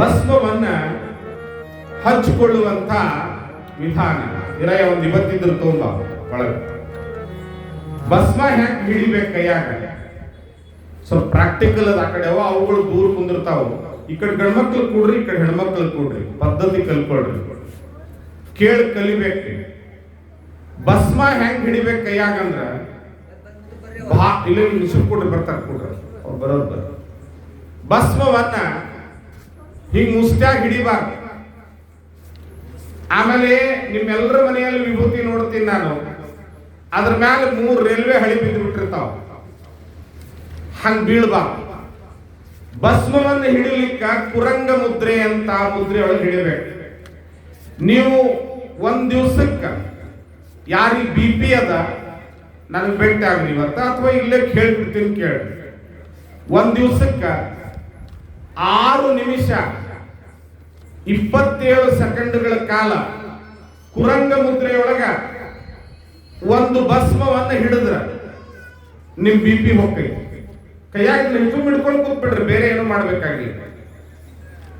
ಭಸ್ಮವನ್ನ ಹಂಚಿಕೊಳ್ಳುವಂತ ವಿಧಾನ. ಇರಯ ಒಂದು ಇವತ್ತಿದ್ರು ತುಂಬ ಒಳಗೆ. ಭಸ್ಮ ಹೆಂಗ್ ಹಿಡಿಬೇಕು ಕೈಯಾಗ? ಸ್ವಲ್ಪ ಪ್ರಾಕ್ಟಿಕಲ್ ಅದ ಆ ಕಡೆ. ಅವ ಅವುಗಳು ದೂರ ಕುಂದಿರ್ತಾವ. ಈ ಕಡೆ ಗಂಡ್ಮಕ್ಳು ಕೂಡ್ರಿ, ಈ ಕಡೆ ಹೆಣ್ಮಕ್ಳು ಕೂಡ್ರಿ. ಪದ್ಧತಿ ಕಲ್ಕೊಳ್ರಿ. ಕೇಳಿ ಕಲಿಬೇಕು. ಭಸ್ಮ ಹೆಂಗ್ ಹಿಡಿಬೇಕು ಕೈಯಾಗ ಅಂದ್ರ? ಬಾ, ಇಲ್ಲ ನಿಮಿಷ ಕೊಡ್ರಿ ಬರ್ತಾರೆ ಕೊಡ್ರಿ. ಅವ್ರು ಬರೋರು ಬರ್ರಿ ಭಸ್ಮವನ್ನ ಹಿಂಗ್ ಮುಸ್ತ್ಯಾಗ ಹಿಡಿಬಾರ್ದು. ಆಮೇಲೆ ನಿಮ್ಮೆಲ್ಲರ ಮನೆಯಲ್ಲಿ ವಿಭೂತಿ ನೋಡ್ತೀನಿ ನಾನು. ಅದ್ರ ಮ್ಯಾಲೆ ಮೂರು ರೈಲ್ವೆ ಹಳಿ ಬಿದ್ದು ಬಿಟ್ಟಿರ್ತಾವ ಹಂಗ್ ಬೀಳ್ಬಾರ್ದು. ಭಸ್ಮವನ್ನು ಹಿಡಿಲಿಕ್ಕ ಕುರಂಗ ಮುದ್ರೆ ಅಂತ ಮುದ್ರೆ ಒಳಗೆ ಹಿಡಿಬೇಕು. ನೀವು ಒಂದ್ ದಿವ್ಸಕ್ಕ ಯಾರಿಗೆ ಬಿ ಪಿ ಅದ, ನನಗೆ ಭೇಟಿ ಆಗ್ರಿ ಇವತ್ತ ಅಥವಾ ಇಲ್ಲೇ ಕೇಳ್ಬಿಡ್ತೀನಿ ಕೇಳಿ. ಒಂದ್ ದಿವ್ಸಕ್ಕ ಆರು ನಿಮಿಷ, ಇಪ್ಪತ್ತೇಳು ಸೆಕೆಂಡ್ಗಳ ಕಾಲ, ಕುರಂಗ ಮುದ್ರೆಯೊಳಗ ಒಂದು ಭಸ್ಮವನ್ನು ಹಿಡಿದ್ರ ನಿಮ್ ಬಿ ಪಿ ಹೋಗ್ತೈತಿ ಕೈಯಾಗ ನಿಂತು ಹಿಡ್ಕೊಂಡು ಕೂತ್ಬಿಡ್ರಿ, ಬೇರೆ ಏನು ಮಾಡ್ಬೇಕಾಗಿಲ್ಲ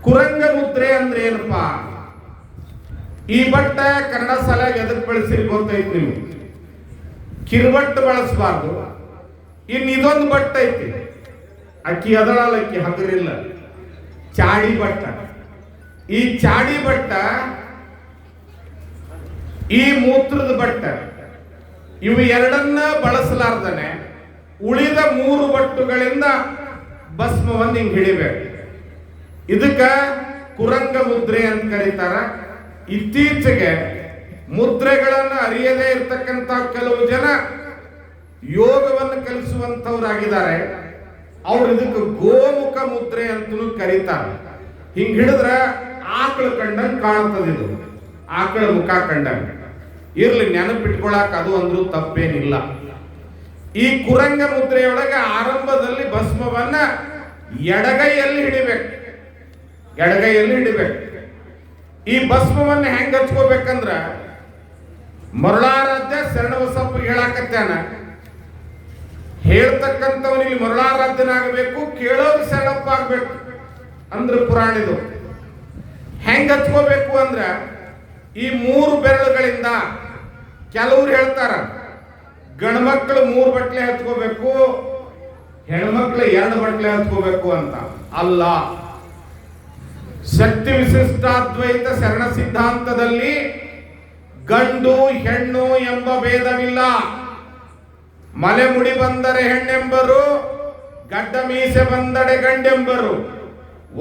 ಕುರಂಗ ಮುದ್ರೆ ಅಂದ್ರೆ ಏನಪ್ಪಾ? ಈ ಬಟ್ಟ ಕನ್ನಡ ಸಾಲಾಗಿ ಎದಕ್ ಬಳಸಿರಿ ಗೊತ್ತೈತಿ ನೀವು? ಕಿರ್ಬಟ್ಟ ಬಳಸಬಾರ್ದು. ಇನ್ ಇದೊಂದು ಬಟ್ಟ ಐತಿ. ಅಕ್ಕಿ ಅದಳಲ್ಲ ಅಕ್ಕಿ, ಹಗರಿಲ್ಲ. ಚಾಡಿ ಬಟ್ಟ ಈ ಚಾಡಿ ಬಟ್ಟ ಈ ಮೂತ್ರದ ಬಟ್ಟ. ಇವು ಎರಡನ್ನ ಬಳಸಲಾರ್ದನೆ ಉಳಿದ ಮೂರು ಬಟ್ಟುಗಳಿಂದ ಭಸ್ಮವನ್ನು ಹಿಂಗೆ ಹಿಡಿಬೇಕು. ಇದಕ್ಕ ಕುರಂಗ ಮುದ್ರೆ ಅಂತ ಕರೀತಾರ. ಇತ್ತೀಚೆಗೆ ಮುದ್ರೆಗಳನ್ನು ಅರಿಯದೇ ಇರತಕ್ಕಂಥ ಕೆಲವು ಜನ ಯೋಗವನ್ನು ಕಲಿಸುವಂತವ್ರಾಗಿದ್ದಾರೆ ಅವ್ರು ಇದಕ್ಕೆ ಗೋಮುಖ ಮುದ್ರೆ ಅಂತಲೂ ಕರೀತಾರೆ. ಹಿಂಗ ಹಿಡಿದ್ರೆ ಆಕಳ ಕಂಡಂಗ್ ಕಾಣ್ತದ ಇದು. ಆಕಳ ಮುಖ ಕಂಡಂಗ್. ಇರ್ಲಿ ನೆನಪಿಟ್ಕೊಳಕ್ ಅದು ಅಂದ್ರೂ ತಪ್ಪೇನಿಲ್ಲ. ಈ ಕುರಂಗ ಮುದ್ರೆಯೊಳಗೆ ಆರಂಭದಲ್ಲಿ ಭಸ್ಮವನ್ನ ಎಡಗೈಯಲ್ಲಿ ಹಿಡಿಬೇಕು. ಎಡಗೈಯಲ್ಲಿ ಹಿಡಿಬೇಕು. ಈ ಭಸ್ಮವನ್ನ ಹೆಂಗ್ ಹಚ್ಕೋಬೇಕಂದ್ರ ಮರುಳಾರಾಧ್ಯ ಶರಣಬಸಪ್ಪ ಹೇಳಾಕತ್ಯಾನ ಹೇಳ್ತಕ್ಕಂಥವನಿಗೆ ಮರುಳಾರಾಧ್ಯನಾಗಬೇಕು ಕೇಳೋರು ಸೆಳಪ್ಪ ಆಗ್ಬೇಕು. ಅಂದ್ರೆ ಪುರಾಣಿದು ಹೆಂಗ್ ಹಚ್ಕೋಬೇಕು ಅಂದ್ರೆ, ಈ ಮೂರು ಬೆರಳುಗಳಿಂದ ಕೆಲವ್ರು ಹೇಳ್ತಾರ ಗಂಡ್ಮಕ್ಳು ಮೂರು ಬಟ್ಲೆ ಹಚ್ಕೋಬೇಕು ಹೆಣ್ಮಕ್ಳು ಎರಡು ಬಟ್ಲೆ ಹಚ್ಕೋಬೇಕು ಅಂತ. ಅಲ್ಲ. ಶಕ್ತಿ ವಿಶಿಷ್ಟಾದ್ವೈತ ಶರಣ ಸಿದ್ಧಾಂತದಲ್ಲಿ ಗಂಡು ಹೆಣ್ಣು ಎಂಬ ಭೇದವಿಲ್ಲ. ಮಲೆ ಮುಡಿ ಬಂದರೆ ಹೆಣ್ಣೆಂಬರು, ಗಡ್ಡ ಮೀಸೆ ಬಂದಡೆ ಗಂಡೆಂಬರು.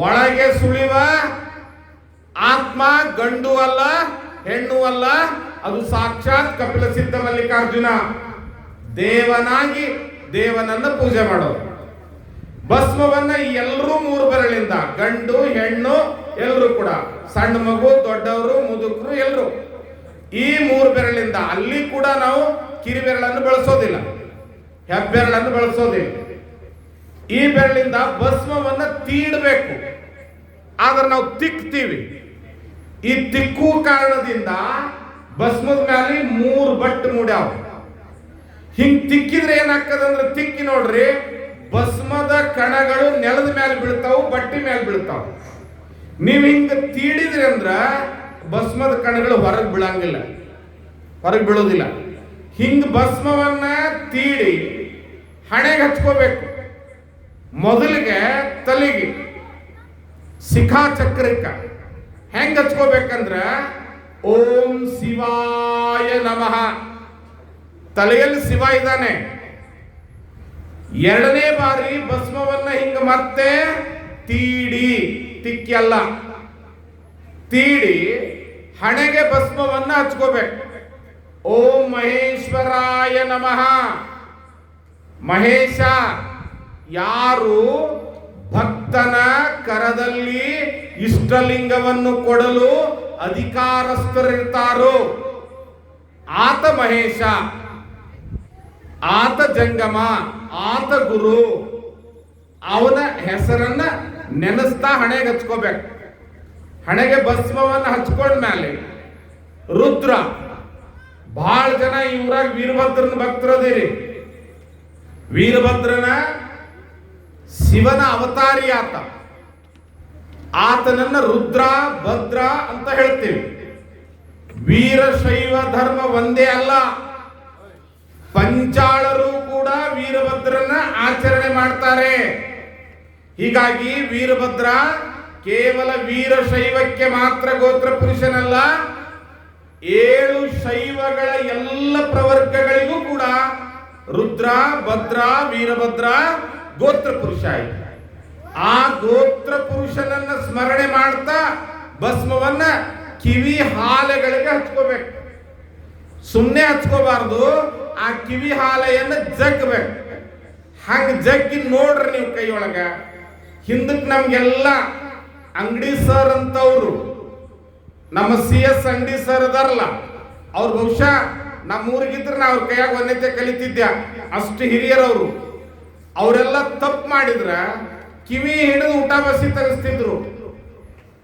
ಒಳಗೆ ಸುಳಿವ ಆತ್ಮ, ಗಂಡು ಅಲ್ಲ, ಹೆಣ್ಣು ಅಲ್ಲ, ಅದು ಸಾಕ್ಷಾತ್ ಕಪಿಲ ಸಿದ್ಧ ಮಲ್ಲಿಕಾರ್ಜುನ. ದೇವನಾಗಿ ದೇವನನ್ನ ಪೂಜೆ ಮಾಡೋ ಭಸ್ಮವನ್ನ ಎಲ್ಲರೂ ಮೂರು ಬೆರಳಿಂದ, ಗಂಡು, ಹೆಣ್ಣು ಎಲ್ಲರೂ ಕೂಡ. ಸಣ್ಣ ಮಗು, ದೊಡ್ಡವರು, ಮುದುಕರು ಎಲ್ಲರೂ ಈ ಮೂರು ಬೆರಳಿಂದ ಅಲ್ಲಿ ಕೂಡ ನಾವು ಕಿರಿ ಬೆರಳನ್ನು ಬಳಸೋದಿಲ್ಲ. ಹೆಬ್ಬೆರಳನ್ನು ಬಳಸೋದಿಲ್ಲ ಈ ಬೆರಳಿಂದ ಭಸ್ಮವನ್ನು ತೀಡಬೇಕು. ಆದ್ರೆ ನಾವು ತಿಕ್ತೀವಿ. ಈ ತಿಕ್ಕು ಕಾರಣದಿಂದ ಭಸ್ಮದ ಮೇಲೆ ಮೂರು ಬಟ್ ಮೂಡ್ಯಾವ. ಹಿಂಗ್ ತಿಕ್ಕಿದ್ರೆ ಏನಾಗ್ತದೆ ಅಂದ್ರೆ ತಿಕ್ಕಿ ನೋಡ್ರಿ, ಭಸ್ಮದ ಕಣಗಳು ನೆಲದ ಮೇಲೆ ಬೀಳ್ತಾವು, ಬಟ್ಟಿ ಮೇಲೆ ಬೀಳ್ತಾವ. ನೀವು ಹಿಂಗ ತೀಡಿದ್ರಿ ಅಂದ್ರ ಭಸ್ಮದ ಕಣಗಳು ಹೊರಗೆ ಬೀಳಂಗಿಲ್ಲ. ಹೊರಗೆ ಬೀಳೋದಿಲ್ಲ. ಹಿಂಗ್ ಭಸ್ಮವನ್ನ ತೀಡಿ ಹಣೆಗೆ ಹಚ್ಕೋಬೇಕು ಮೊದಲಿಗೆ ತಲೆಗೆ ಶಿಖಾ ಚಕ್ರಕ್ಕ ಹೆಂಗೆ ಹಚ್ಕೋಬೇಕಂದ್ರ ಓಂ ಶಿವಾಯ ನಮಃ. ತಲೆಯಲ್ಲಿ ಶಿವ ಇದ್ದಾನೆ. ಎರಡನೇ ಬಾರಿ ಭಸ್ಮವನ್ನ ಹಿಂಗ ಮತ್ತೆ ತೀಡಿ ತಿಕ್ಕಲ್ಲ ತೀಡಿ ಹಣೆಗೆ ಭಸ್ಮವನ್ನ ಹಚ್ಕೋಬೇಕು ಓಂ ಮಹೇಶ್ವರಾಯ ನಮಃ. ಮಹೇಶ, ಯಾರು ಭಕ್ತನ ಕರದಲ್ಲಿ ಇಷ್ಟಲಿಂಗವನ್ನು ಕೊಡಲು ಅಧಿಕಾರಸ್ಥರಿರ್ತಾರೋ? ಆತ ಮಹೇಶ, ಆತ ಜಂಗಮ, ಆತ ಗುರು, ಅವನ ಹೆಸರನ್ನ ನೆನೆಸ್ತಾ ಹಣೆಗೆ ಹಚ್ಕೋಬೇಕು. ಹಣೆಗೆ ಭಸ್ಮವನ್ನ ಹಚ್ಕೊಂಡ್ಮೇಲೆ ರುದ್ರ ಬಹಳ ಜನ ಇವರಾಗ ವೀರಭದ್ರನ ಭಕ್ತರದಿರಿ. ವೀರಭದ್ರನ ಶಿವನ ಅವತಾರಿ ಆತ. ಆತನನ್ನ ರುದ್ರ, ಭದ್ರ ಅಂತ ಹೇಳ್ತೀವಿ. ವೀರಶೈವ ಧರ್ಮ ಒಂದೇ ಅಲ್ಲ. ಪಂಚಾಳರು ಕೂಡ ವೀರಭದ್ರನ ಆಚರಣೆ ಮಾಡ್ತಾರೆ. ಹೀಗಾಗಿ ವೀರಭದ್ರ ಕೇವಲ ವೀರಶೈವಕ್ಕೆ ಮಾತ್ರ ಗೋತ್ರ ಪುರುಷನಲ್ಲ, ಏಳು ಶೈವಗಳ ಎಲ್ಲ ಪ್ರವರ್ಗಗಳಿಗೂ ಕೂಡ ರುದ್ರ, ಭದ್ರ, ವೀರಭದ್ರ, ಗೋತ್ರ ಪುರುಷ ಆಯ್ತು. ಆ ಗೋತ್ರ ಪುರುಷನನ್ನ ಸ್ಮರಣೆ ಮಾಡ್ತಾ ಭಸ್ಮವನ್ನ ಕಿವಿ ಹಾಲೆಗಳಿಗೆ ಹಚ್ಕೋಬೇಕು. ಸುಮ್ಮನೆ ಹಚ್ಕೋಬಾರ್ದು, ಆ ಕಿವಿ ಹಾಲೆಯನ್ನ ಜಗ್ಬೇಕು. ಹಂಗ ಜಗ್ಗಿ ನೋಡ್ರಿ ನೀವು ಕೈಯೊಳಗ. ಹಿಂದಕ್ಕೆ ನಮ್ಗೆಲ್ಲ ಅಂಗಡಿ ಸರ್ ಅಂತವ್ರು. ನಮ್ಮ ಸಿ ಎಸ್ ಅಂಗಡಿ ಸರ್ ಅದಾರಲ್ಲ, ಅವ್ರು ಬಹುಶಃ ನಮ್ಮ ಊರಿಗಿದ್ರೆ ನಾ ಅವ್ರ ಕೈಯಾಗ ಒಂದೈತೆ ಕಲಿತಿದ್ದೆ ಅಷ್ಟು ಹಿರಿಯರವರು. ಅವರೆಲ್ಲ ತಪ್ಪು ಮಾಡಿದ್ರ ಕಿವಿ ಹಿಡಿದು ಊಟ ಬಸಿ ತರಿಸ್ತಿದ್ರು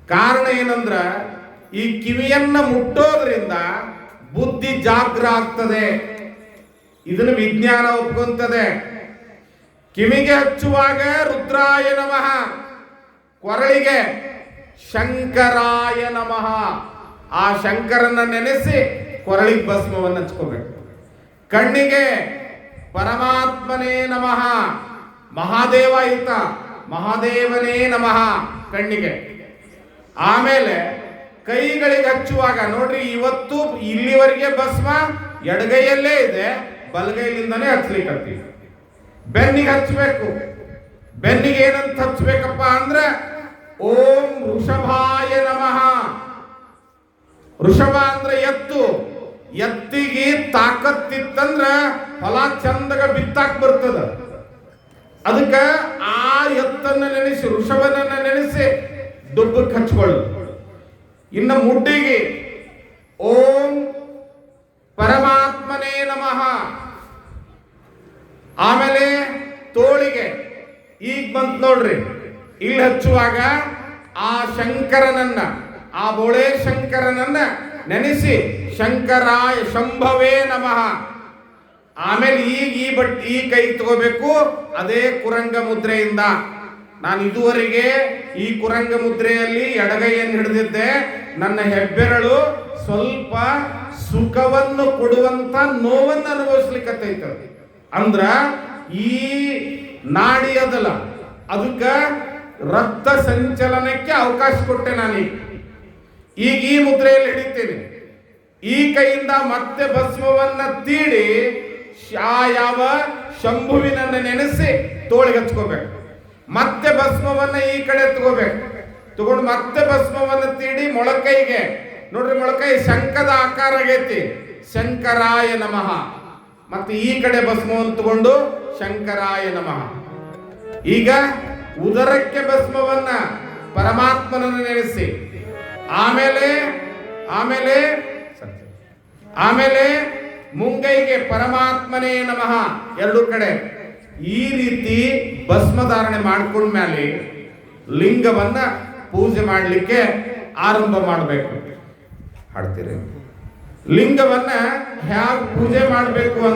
ಕಾರಣ ಏನಂದ್ರ ಈ ಕಿವಿಯನ್ನ ಮುಟ್ಟೋದ್ರಿಂದ ಬುದ್ಧಿ ಜಾಗ್ರ ಆಗ್ತದೆ. ಇದನ್ನು ವಿಜ್ಞಾನ ಒಪ್ಕೊಂತದೆ. ಕಿವಿಗೆ ಹಚ್ಚುವಾಗ ರುದ್ರಾಯ ನಮಃ, ಕೊರಳಿಗೆ ಶಂಕರಾಯ ನಮಃ. ಆ ಶಂಕರನ್ನ ನೆನೆಸಿ ಕೊರಳಿಗೆ ಭಸ್ಮವನ್ನು ಹಚ್ಕೋಬೇಕು. ಕಣ್ಣಿಗೆ ಪರಮಾತ್ಮನೇ ನಮಃ, ಮಹಾದೇವ ಇತ ಮಹಾದೇವನೇ ನಮಃ ಕಣ್ಣಿಗೆ. ಆಮೇಲೆ ಕೈಗಳಿಗೆ ಹಚ್ಚುವಾಗ, ನೋಡ್ರಿ, ಇವತ್ತು ಇಲ್ಲಿವರೆಗೆ ಭಸ್ಮ ಎಡಗೈಯಲ್ಲೇ ಇದೆ, ಬಲಗೈಲಿಂದನೇ ಹಚ್ಲಿಕ್ಕೆ ಬೆನ್ನಿಗೆ ಹಚ್ಚಬೇಕು. ಬೆನ್ನಿಗೆ ಏನಂತ ಹಚ್ಬೇಕಪ್ಪ ಅಂದ್ರೆ, ಓಂ ವೃಷಭಾಯ ನಮಃ. ವೃಷಭ ಅಂದ್ರೆ ಎತ್ತು. ಎತ್ತಿಗೆ ತಾಕತ್ತಿತ್ತಂದ್ರ ಹೊಲ ಚಂದಗ ಬಿತ್ತಾಕ್ ಬರ್ತದ. ಅದಕ್ಕ ಆ ಎತ್ತನ್ನ ನೆನೆಸಿ, ವೃಷಭನನ್ನ ನೆನೆಸಿ ದುಬ್ಬಕ್ಕೆ ಹಚ್ಕೊಳ್ಳು ಇನ್ನ ಮುಡ್ಡಿಗೆ ಓಂ ಪರಮಾತ್ಮನೇ ನಮಃ. ಆಮೇಲೆ ತೋಳಿಗೆ, ಈಗ ಬಂತ್ ನೋಡ್ರಿ, ಇಲ್ಲಿ ಹಚ್ಚುವಾಗ ಆ ಶಂಕರನನ್ನ, ಆ ಬೋಳೆ ಶಂಕರನನ್ನ ನೆನೆಸಿ, ಶಂಕರಾಯ ಶಂಭವೇ ನಮಃ. ಆಮೇಲೆ ಈಗ ಈ ಬಟ್, ಈ ಕೈ ತಗೋಬೇಕು, ಅದೇ ಕುರಂಗ ಮುದ್ರೆಯಿಂದ. ನಾನು ಇದುವರೆಗೆ ಈ ಕುರಂಗ ಮುದ್ರೆಯಲ್ಲಿ ಎಡಗೈಯನ್ನು ಹಿಡಿದಿದ್ದೆ. ನನ್ನ ಹೆಬ್ಬೆರಳು ಸ್ವಲ್ಪ ಸುಖವನ್ನು ಕೊಡುವಂತ ನೋವನ್ನು ಅನುಭವಿಸ್ಲಿಕ್ಕೆ ಅಂದ್ರ ಈ ನಾಡಿ ಅದಲ್ಲ. ಅದಕ್ಕ ರಕ್ತ ಸಂಚಲನಕ್ಕೆ ಅವಕಾಶ ಕೊಟ್ಟೆ ನಾನೀಗ. ಈಗ ಈ ಮುದ್ರೆಯಲ್ಲಿ ಹಿಡಿತೇನೆ ಈ ಕೈಯಿಂದ ಮತ್ತೆ ಭಸ್ಮವನ್ನ ತೀಡಿ ಯಾವ ಶಂಭುವಿನನ್ನು ನೆನೆಸಿ ತೋಳಿಗೆ ಹಚ್ಕೋಬೇಕು. ಮತ್ತೆ ಭಸ್ಮವನ್ನ ಈ ಕಡೆ ತಗೋಬೇಕು ತಗೊಂಡು ಮತ್ತೆ ಭಸ್ಮವನ್ನ ತೀಡಿ ಮೊಳಕೈಗೆ, ನೋಡ್ರಿ ಮೊಳಕೈ ಶಂಕದ ಆಕಾರ ಆಗೈತಿ ಶಂಕರಾಯ ನಮಃ. ಮತ್ತೆ ಈ ಕಡೆ ಭಸ್ಮವನ್ನು ತಗೊಂಡು ಶಂಕರಾಯ ನಮಃ. ಈಗ ಉದರಕ್ಕೆ ಭಸ್ಮವನ್ನ ಪರಮಾತ್ಮನನ್ನು ನೆನೆಸಿ ಆಮೇಲೆ ಆಮೇಲೆ ಆಮೇಲೆ ಮುಂಗೈಗೆ ಪರಮಾತ್ಮನೇ ನಮಃ ಎರಡು ಕಡೆ. ಈ ರೀತಿ ಭಸ್ಮಧಾರಣೆ ಮಾಡ್ಕೊಂಡ್ಮೇಲೆ ಲಿಂಗವನ್ನ ಪೂಜೆ ಮಾಡಲಿಕ್ಕೆ ಆರಂಭ ಮಾಡಬೇಕು. ಹಾಡ್ತೀರಿ ಲಿಂಗವನ್ನ ಹ್ಯಾಗ ಪೂಜೆ ಮಾಡಬೇಕು ಅಂತ